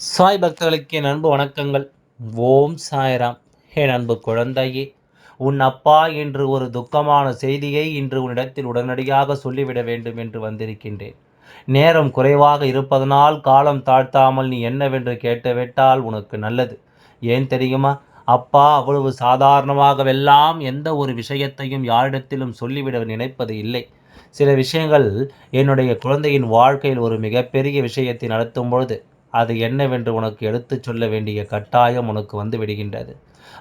சாய் பக்தர்களுக்கு என் அன்பு வணக்கங்கள். ஓம் சாய்ராம். என் அன்பு குழந்தையே உன் அப்பா என்று ஒரு துக்கமான செய்தியை இன்று உன்னிடத்தில் உடனடியாக சொல்லிவிட வேண்டும் என்று வந்திருக்கின்றேன். நேரம் குறைவாக இருப்பதனால் காலம் தாழ்த்தாமல் நீ என்னவென்று கேட்டுவிட்டால் உனக்கு நல்லது. ஏன் தெரியுமா? அப்பா அவ்வளவு சாதாரணமாகவெல்லாம் எந்த ஒரு விஷயத்தையும் யாரிடத்திலும் சொல்லிவிட நினைப்பது இல்லை. சில விஷயங்கள் என்னுடைய குழந்தையின் வாழ்க்கையில் ஒரு மிகப்பெரிய விஷயத்தை நடத்தும் பொழுது அது என்னவென்று உனக்கு எடுத்துச் சொல்ல வேண்டிய கட்டாயம் உனக்கு வந்து விடுகின்றது.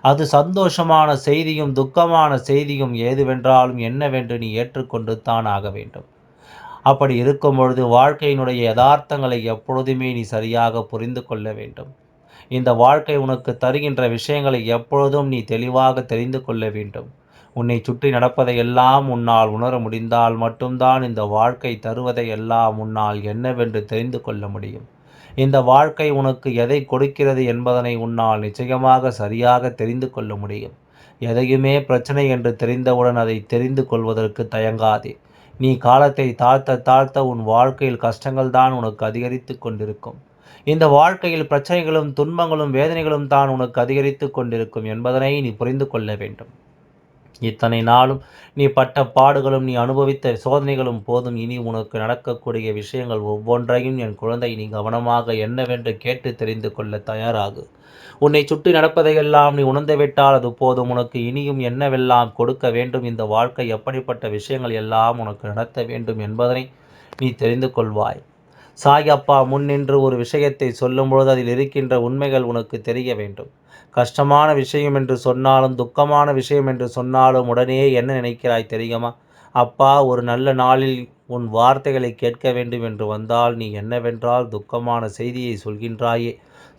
அது சந்தோஷமான செய்தியும் துக்கமான செய்தியும் ஏதுவென்றாலும் என்னவென்று நீ ஏற்றுக்கொண்டு தான் ஆக வேண்டும். அப்படி இருக்கும் பொழுது வாழ்க்கையினுடைய யதார்த்தங்களை எப்பொழுதுமே நீ சரியாக புரிந்து கொள்ள வேண்டும். இந்த வாழ்க்கை உனக்கு தருகின்ற விஷயங்களை எப்பொழுதும் நீ தெளிவாக தெரிந்து கொள்ள வேண்டும். உன்னை சுற்றி நடப்பதை எல்லாம் உன்னால் உணர முடிந்தால் மட்டும்தான் இந்த வாழ்க்கை தருவதை எல்லாம் உன்னால் என்னவென்று தெரிந்து கொள்ள முடியும். இந்த வாழ்க்கை உனக்கு எதை கொடுக்கிறது என்பதனை உன்னால் நிச்சயமாக சரியாக தெரிந்து கொள்ள முடியும். எதையுமே பிரச்சனை என்று தெரிந்தவுடன் அதை தெரிந்து கொள்வதற்கு தயங்காதே. நீ காலத்தை தாழ்த்த தாழ்த்த உன் வாழ்க்கையில் கஷ்டங்கள் தான் உனக்கு அதிகரித்து கொண்டிருக்கும். இந்த வாழ்க்கையில் பிரச்சனைகளும் துன்பங்களும் வேதனைகளும் தான் உனக்கு அதிகரித்து கொண்டிருக்கும் என்பதனை நீ புரிந்து கொள்ள வேண்டும். இத்தனை நாளும் நீ பட்ட பாடுகளும் நீ அனுபவித்த சோதனைகளும் போதும். இனி உனக்கு நடக்கக்கூடிய விஷயங்கள் ஒவ்வொன்றையும் என் குழந்தை நீ கவனமாக என்னவென்று கேட்டு தெரிந்து கொள்ள தயாராகு. உன்னை சுற்றி நடப்பதையெல்லாம் நீ உணர்ந்துவிட்டால் அது போதும். உனக்கு இனியும் என்னவெல்லாம் கொடுக்க வேண்டும்? இந்த வாழ்க்கை எப்படிப்பட்ட விஷயங்கள் எல்லாம் உனக்கு நடத்த வேண்டும் என்பதனை நீ தெரிந்து கொள்வாய். சாயப்பா முன்னின்று ஒரு விஷயத்தை சொல்லும்பொழுது அதில் இருக்கின்ற உண்மைகள் உனக்கு தெரிய வேண்டும். கஷ்டமான விஷயம் என்று சொன்னாலும் துக்கமான விஷயம் என்று சொன்னாலும் உடனே என்ன நினைக்கிறாய் தெரியுமா? அப்பா ஒரு நல்ல நாளில் உன் வார்த்தைகளை கேட்க வேண்டும் என்று வந்தால் நீ என்னவென்றால் துக்கமான செய்தியை சொல்கின்றாயே.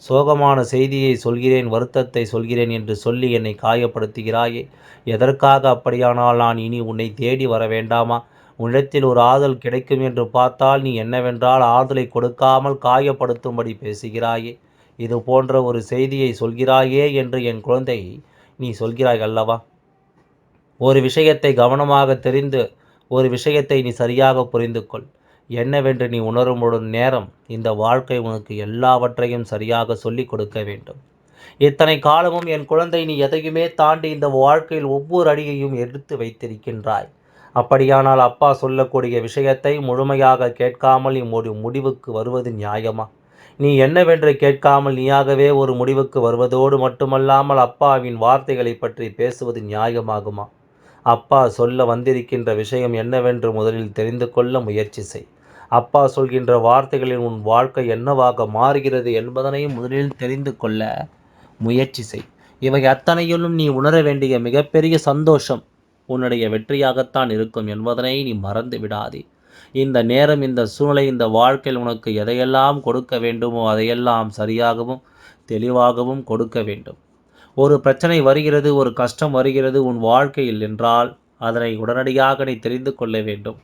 சோகமான செய்தியை சொல்கிறேன் வருத்தத்தை சொல்கிறேன் என்று சொல்லி என்னை காயப்படுத்துகிறாயே. எதற்காக அப்படியானால் நான் இனி உன்னை தேடி வர வேண்டாமா? உன்னிடத்தில் ஒரு ஆதல் கிடைக்கும் என்று பார்த்தால் நீ என்னவென்றால் ஆதலை கொடுக்காமல் காயப்படுத்தும்படி பேசுகிறாயே. இது போன்ற ஒரு செய்தியை சொல்கிறாயே என்று என் குழந்தை நீ சொல்கிறாய் அல்லவா? ஒரு விஷயத்தை கவனமாக தெரிந்து ஒரு விஷயத்தை நீ சரியாக புரிந்து கொள். என்னவென்று நீ உணரும்பொழுது நேரம் இந்த வாழ்க்கை உனக்கு எல்லாவற்றையும் சரியாக சொல்லிக் கொடுக்க வேண்டும். இத்தனை காலமும் என் குழந்தை நீ எதையுமே தாண்டி இந்த வாழ்க்கையில் ஒவ்வொரு அடியையும் எடுத்து வைத்திருக்கின்றாய். அப்படியானால் அப்பா சொல்லக்கூடிய விஷயத்தை முழுமையாக கேட்காமல் இம்முடி முடிவுக்கு வருவது நியாயமா? நீ என்னவென்று கேட்காமல் நீயாகவே ஒரு முடிவுக்கு வருவதோடு மட்டுமல்லாமல் அப்பாவின் வார்த்தைகளை பற்றி பேசுவது நியாயமாகுமா? அப்பா சொல்ல வந்திருக்கின்ற விஷயம் என்னவென்று முதலில் தெரிந்து கொள்ள முயற்சி செய். அப்பா சொல்கின்ற வார்த்தைகளில் உன் வாழ்க்கை என்னவாக மாறுகிறது என்பதனையும் முதலில் தெரிந்து கொள்ள முயற்சி செய். இவை அத்தனையிலும் நீ உணர வேண்டிய மிகப்பெரிய சந்தோஷம் உன்னுடைய வெற்றியாகத்தான் இருக்கும் என்பதனை நீ மறந்து விடாதே இந்த நேரம் இந்த சூழ்நிலை இந்த வாழ்க்கையில் உனக்கு எதையெல்லாம் கொடுக்க வேண்டுமோ அதையெல்லாம் சரியாகவும் தெளிவாகவும் கொடுக்க வேண்டும். ஒரு பிரச்சனை வருகிறது ஒரு கஷ்டம் வருகிறது உன் வாழ்க்கையில் என்றால் அதனை உடனடியாக நீ தெரிந்து கொள்ள வேண்டும்.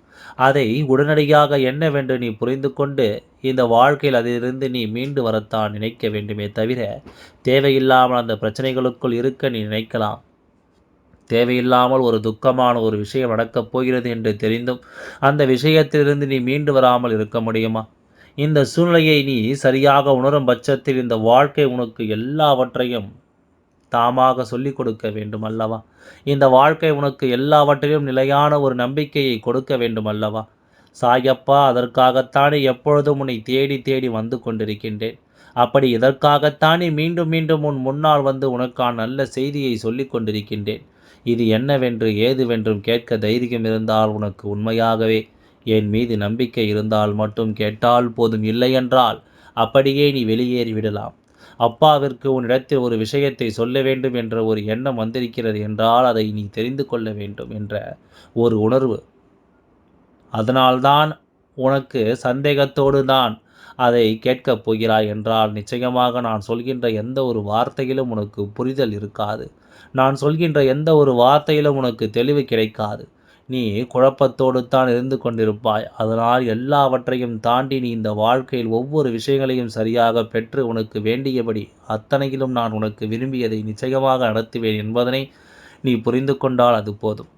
அதை உடனடியாக என்னவென்று நீ புரிந்து கொண்டு இந்த வாழ்க்கையில் அதிலிருந்து நீ மீண்டு வரத்தான் நினைக்க வேண்டுமே தவிர தேவையில்லாமல் அந்த பிரச்சனைகளுக்குள் இருக்க நீ நினைக்கலாம். தேவையில்லாமல் ஒரு துக்கமான ஒரு விஷயம் நடக்கப் போகிறது என்று தெரிந்தும் அந்த விஷயத்திலிருந்து நீ மீண்டு வராமல் இருக்க முடியுமா? இந்த சூழ்நிலையை நீ சரியாக உணரும் பட்சத்தில் இந்த வாழ்க்கை உனக்கு எல்லாவற்றையும் தாமாக சொல்லிக் கொடுக்க வேண்டும் அல்லவா இந்த வாழ்க்கை உனக்கு எல்லாவற்றிலும் நிலையான ஒரு நம்பிக்கையை கொடுக்க வேண்டும் அல்லவா சாயப்பா அதற்காகத்தானே எப்பொழுதும் உன்னை தேடி தேடி வந்து கொண்டிருக்கின்றேன். அப்படி இதற்காகத்தானே மீண்டும் மீண்டும் உன் முன்னால் வந்து உனக்கான நல்ல செய்தியை சொல்லிக் கொண்டிருக்கின்றேன். இது என்னவென்று ஏதுவென்றும் கேட்க தைரியம் இருந்தால் உனக்கு உண்மையாகவே என் மீது நம்பிக்கை இருந்தால் மட்டும் கேட்டால் போதும் இல்லையென்றால் அப்படியே நீ வெளியேறி விடலாம். அப்பாவிற்கு உன்னிடத்தில் ஒரு விஷயத்தை சொல்ல வேண்டும் என்ற ஒரு எண்ணம் வந்திருக்கிறது என்றால் அதை நீ தெரிந்து கொள்ள வேண்டும் என்ற ஒரு உணர்வு. அதனால்தான் உனக்கு சந்தேகத்தோடு தான் அதை கேட்கப் போகிறாய் என்றால் நிச்சயமாக நான் சொல்கின்ற எந்த ஒரு வார்த்தையிலும் உனக்கு புரிதல் இருக்காது. நான் சொல்கின்ற எந்த ஒரு வார்த்தையிலும் உனக்கு தெளிவு கிடைக்காது. நீ குழப்பத்தோடு தான் இருந்து கொண்டிருப்பாய். அதனால் எல்லாவற்றையும் தாண்டி நீ இந்த வாழ்க்கையில் ஒவ்வொரு விஷயங்களையும் சரியாக பெற்று உனக்கு வேண்டியபடி அத்தனையிலும் நான் உனக்கு விரும்பியதை நிச்சயமாக நடத்துவேன் என்பதனை நீ புரிந்து கொண்டால் அது போதும்.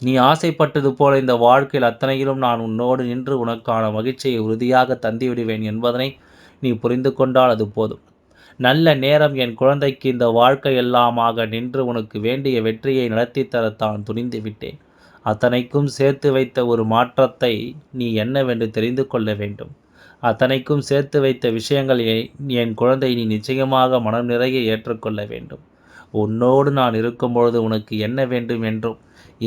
நீ ஆசைப்பட்டது போல இந்த வாழ்க்கையில் அத்தனையிலும் நான் உன்னோடு நின்று உனக்கான மகிழ்ச்சியை உறுதியாக தந்திவிடுவேன் என்பதனை நீ புரிந்து கொண்டால் அது போதும். நல்ல நேரம் என் குழந்தைக்கு இந்த வாழ்க்கை எல்லாமாக நின்று உனக்கு வேண்டிய வெற்றியை நடத்தி தரத்தான் துணிந்து விட்டேன். அத்தனைக்கும் சேர்த்து வைத்த ஒரு மாற்றத்தை நீ என்னவென்று தெரிந்து கொள்ள வேண்டும். அத்தனைக்கும் சேர்த்து வைத்த விஷயங்கள் என் குழந்தை நீ நிச்சயமாக மனம் நிறைய ஏற்றுக்கொள்ள வேண்டும். உன்னோடு நான் இருக்கும்பொழுது உனக்கு என்ன வேண்டும் என்றும்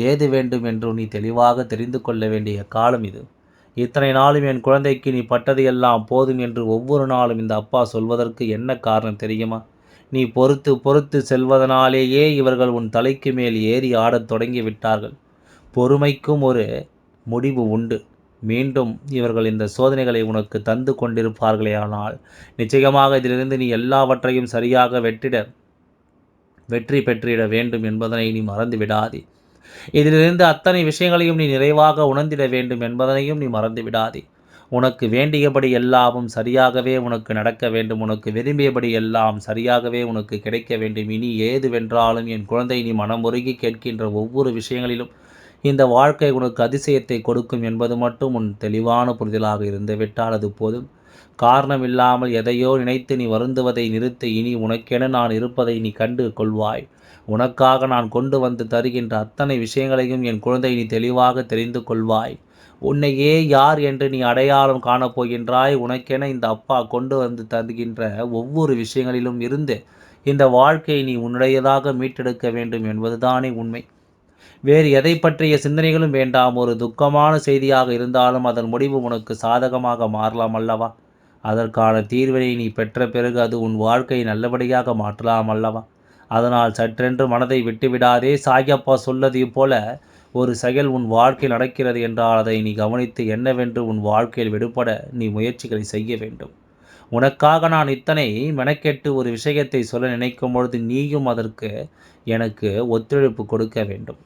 ஏது வேண்டும் என்றும் நீ தெளிவாக தெரிந்து கொள்ள வேண்டிய காலம் இது. இத்தனை நாளும் என் குழந்தைக்கு நீ பட்டது எல்லாம் போதும் என்று ஒவ்வொரு நாளும் இந்த அப்பா சொல்வதற்கு என்ன காரணம் தெரியுமா? நீ பொறுத்து பொறுத்து செல்வதனாலேயே இவர்கள் உன் தலைக்கு மேல் ஏறி ஆடத் தொடங்கி விட்டார்கள். பொறுமைக்கும் ஒரு முடிவு உண்டு. மீண்டும் இவர்கள் இந்த சோதனைகளை உனக்கு தந்து கொண்டிருப்பார்களே ஆனால் நிச்சயமாக இதிலிருந்து நீ எல்லாவற்றையும் சரியாக வெற்றிட வெற்றி பெற்றிட வேண்டும் என்பதனை நீ மறந்து விடாதே இதிலிருந்து அத்தனை விஷயங்களையும் நீ நிறைவாக உணர்ந்திட வேண்டும் என்பதனையும் நீ மறந்து விடாதே உனக்கு வேண்டியபடி எல்லாமும் சரியாகவே உனக்கு நடக்க வேண்டும். உனக்கு விரும்பியபடி எல்லாம் சரியாகவே உனக்கு கிடைக்க வேண்டும். இனி ஏது வென்றாலும் என் குழந்தை நீ மனமுருகி கேட்கின்ற ஒவ்வொரு விஷயங்களிலும் இந்த வாழ்க்கை உனக்கு அதிசயத்தை கொடுக்கும் என்பது மட்டும் உன் தெளிவான புரிதலாக இருந்துவிட்டால் அது போதும். காரணம் இல்லாமல் எதையோ நினைத்து நீ வருந்துவதை நிறுத்து இனி உனக்கென நான் இருப்பதை நீ கண்டு கொள்வாய். உனக்காக நான் கொண்டு வந்து தருகின்ற அத்தனை விஷயங்களையும் என் குழந்தை நீ தெளிவாக தெரிந்து கொள்வாய். உன்னையே யார் என்று நீ அடையாளம் காணப்போகின்றாய் உனக்கென இந்த அப்பா கொண்டு வந்து தருகின்ற ஒவ்வொரு விஷயங்களிலும் இருந்து இந்த வாழ்க்கையை நீ உன்னுடையதாக மீட்டெடுக்க வேண்டும் என்பதுதானே உண்மை. வேறு எதை பற்றிய சிந்தனைகளும் வேண்டாம். ஒரு துக்கமான செய்தியாக இருந்தாலும் அதன் முடிவு உனக்கு சாதகமாக மாறலாம் அல்லவா? அதற்கான தீர்வினை நீ பெற்ற பிறகு அது உன் வாழ்க்கையை நல்லபடியாக மாற்றலாம் அல்லவா? அதனால் சற்றென்று மனதை விட்டுவிடாதே. சாயப்பா சொல்லது போல ஒரு செயல் உன் வாழ்க்கையில் நடக்கிறது என்றால் அதை நீ கவனித்து என்னவென்று உன் வாழ்க்கையில் விடுபட நீ முயற்சிகளை செய்ய வேண்டும். உனக்காக நான் இத்தனை மெனக்கெட்டு ஒரு விஷயத்தை சொல்ல நினைக்கும் பொழுது நீயும் அதற்கு எனக்கு ஒத்துழைப்பு கொடுக்க வேண்டும்.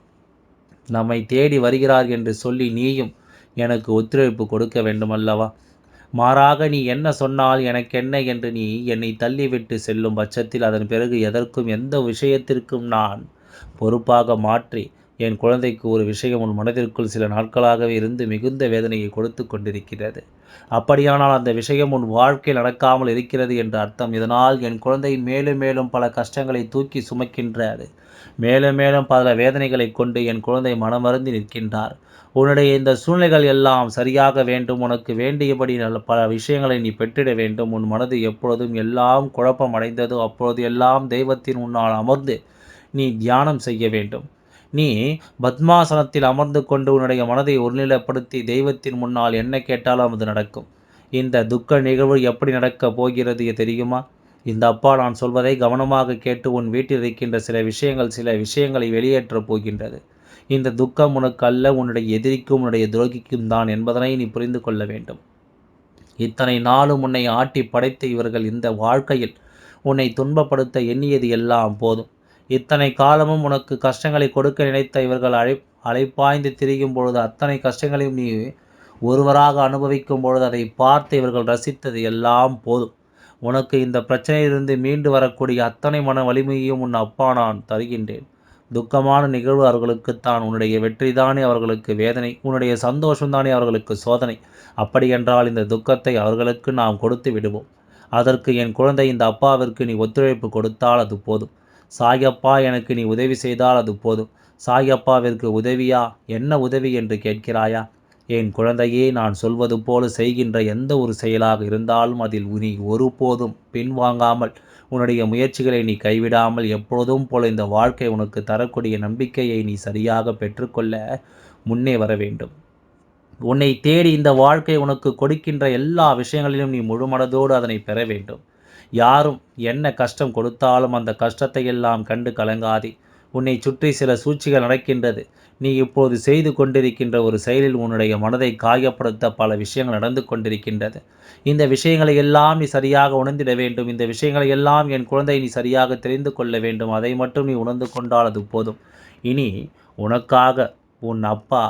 நம்மை தேடி வருகிறார் என்று சொல்லி நீயும் எனக்கு ஒத்துழைப்பு கொடுக்க வேண்டும் அல்லவா? மாறாக நீ என்ன சொன்னால் எனக்கென்ன என்று நீ என்னை தள்ளிவிட்டு செல்லும் பட்சத்தில் அதன் பிறகு எதற்கும் எந்த விஷயத்திற்கும் நான் பொறுப்பாக மாற்றி. என் குழந்தைக்கு ஒரு விஷயம் உன் மனதிற்குள் சில நாட்களாகவே இருந்து மிகுந்த வேதனையை கொடுத்து கொண்டிருக்கிறது. அப்படியானால் அந்த விஷயம் உன் வாழ்க்கையில் நடக்காமல் இருக்கிறது என்ற அர்த்தம். இதனால் என் குழந்தை மேலும் மேலும் பல கஷ்டங்களை தூக்கி சுமக்கின்றது மேலும் மேலும் பல வேதனைகளை கொண்டு என் குழந்தை மனமருந்தி நிற்கின்றார். உன்னுடைய இந்த சூழ்நிலைகள் எல்லாம் சரியாக வேண்டும். உனக்கு வேண்டியபடி நல்ல பல விஷயங்களை நீ பெற்றிட வேண்டும். உன் மனது எப்பொழுதும் எல்லாம் குழப்பம் அடைந்ததோ. அப்பொழுது எல்லாம் தெய்வத்தின் உன்னால் அமர்ந்து நீ தியானம் செய்ய வேண்டும். நீ பத்மாசனத்தில் அமர்ந்து கொண்டு உன்னுடைய மனதை ஒருநிலைப்படுத்தி தெய்வத்தின் முன்னால் என்ன கேட்டாலும் அது நடக்கும். இந்த துக்க நிகழ்வு எப்படி நடக்கப் போகிறது தெரியுமா? இந்த அப்பா நான் சொல்வதை கவனமாக கேட்டு உன் வீட்டில் இருக்கின்ற சில விஷயங்கள் சில விஷயங்களை வெளியேற்றப் போகின்றது. இந்த துக்கம் உனக்கு அல்ல உன்னுடைய எதிரிக்கும் உன்னுடைய துரோகிக்கும் தான் என்பதனை நீ புரிந்து கொள்ள வேண்டும். இத்தனை நாளும் உன்னை ஆட்டி படைத்த இவர்கள் இந்த வாழ்க்கையில் உன்னை துன்பப்படுத்த எண்ணியது எல்லாம் போதும். இத்தனை காலமும் உனக்கு கஷ்டங்களை கொடுக்க நினைத்த இவர்கள் அழை அழைப்பாய்ந்து திரியும் பொழுது அத்தனை கஷ்டங்களையும் நீ ஒருவராக அனுபவிக்கும் பொழுது அதை பார்த்து இவர்கள் ரசித்தது எல்லாம் போதும். உனக்கு இந்த பிரச்சனையிலிருந்து மீண்டு வரக்கூடிய அத்தனை மன வலிமையையும் உன் அப்பா நான் தருகின்றேன். துக்கமான நிகழ்வு அவர்களுக்குத்தான் உன்னுடைய வெற்றிதானே அவர்களுக்கு வேதனை. உன்னுடைய சந்தோஷம்தானே அவர்களுக்கு சோதனை. அப்படியென்றால் இந்த துக்கத்தை அவர்களுக்கு நாம் கொடுத்து விடுவோம். அதற்கு என் குழந்தை இந்த அப்பாவிற்கு நீ ஒத்துழைப்பு கொடுத்தால் அது போதும். சாயப்பா எனக்கு நீ உதவி செய்தால் அது போதும். சாயப்பாவிற்கு உதவியா? என்ன உதவி என்று கேட்கிறாயா? என் குழந்தையே நான் சொல்வது போல செய்கின்ற எந்த ஒரு செயலாக இருந்தாலும் அதில் நீ ஒருபோதும் பின்வாங்காமல் உன்னுடைய முயற்சிகளை நீ கைவிடாமல் எப்பொழுதும் போல இந்த வாழ்க்கை உனக்கு தரக்கூடிய நம்பிக்கையை நீ சரியாக பெற்றுக்கொள்ள முன்னே வர வேண்டும். உன்னை தேடி இந்த வாழ்க்கை உனக்கு கொடுக்கின்ற எல்லா விஷயங்களிலும் நீ முழுமனதோடு அதனை பெற வேண்டும். யாரும் என்ன கஷ்டம் கொடுத்தாலும் அந்த கஷ்டத்தை எல்லாம் கண்டு கலங்காதே. உன்னை சுற்றி சில சூழ்ச்சிகள் நடக்கின்றது. நீ இப்போது செய்து கொண்டிருக்கின்ற ஒரு செயலில் உன்னுடைய மனதை காயப்படுத்த பல விஷயங்கள் நடந்து கொண்டிருக்கின்றது. இந்த விஷயங்களை எல்லாம் நீ சரியாக உணர்ந்திட வேண்டும். இந்த விஷயங்களை எல்லாம் என் குழந்தை நீ சரியாக தெரிந்து கொள்ள வேண்டும். அதை மட்டும் நீ உணர்ந்து கொண்டால் அது போதும். இனி உனக்காக உன் அப்பா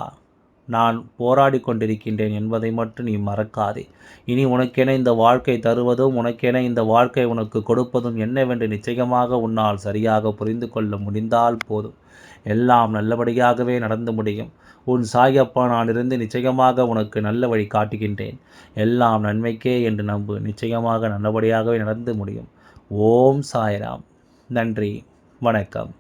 நான் போராடி கொண்டிருக்கின்றேன் என்பதை மட்டும் நீ மறக்காதே. இனி உனக்கென இந்த வாழ்க்கை தருவதும் உனக்கென இந்த வாழ்க்கை உனக்கு கொடுப்பதும் என்னவென்று நிச்சயமாக உன்னால் சரியாக புரிந்து கொள்ள முடிந்தால் போதும். எல்லாம் நல்லபடியாகவே நடந்து முடியும். உன் சாயப்பா நான் இருந்து நிச்சயமாக உனக்கு நல்ல வழி காட்டுகின்றேன். எல்லாம் நன்மைக்கே என்று நம்பு நிச்சயமாக நல்லபடியாகவே நடந்து முடியும். ஓம் சாய்ராம். நன்றி. வணக்கம்.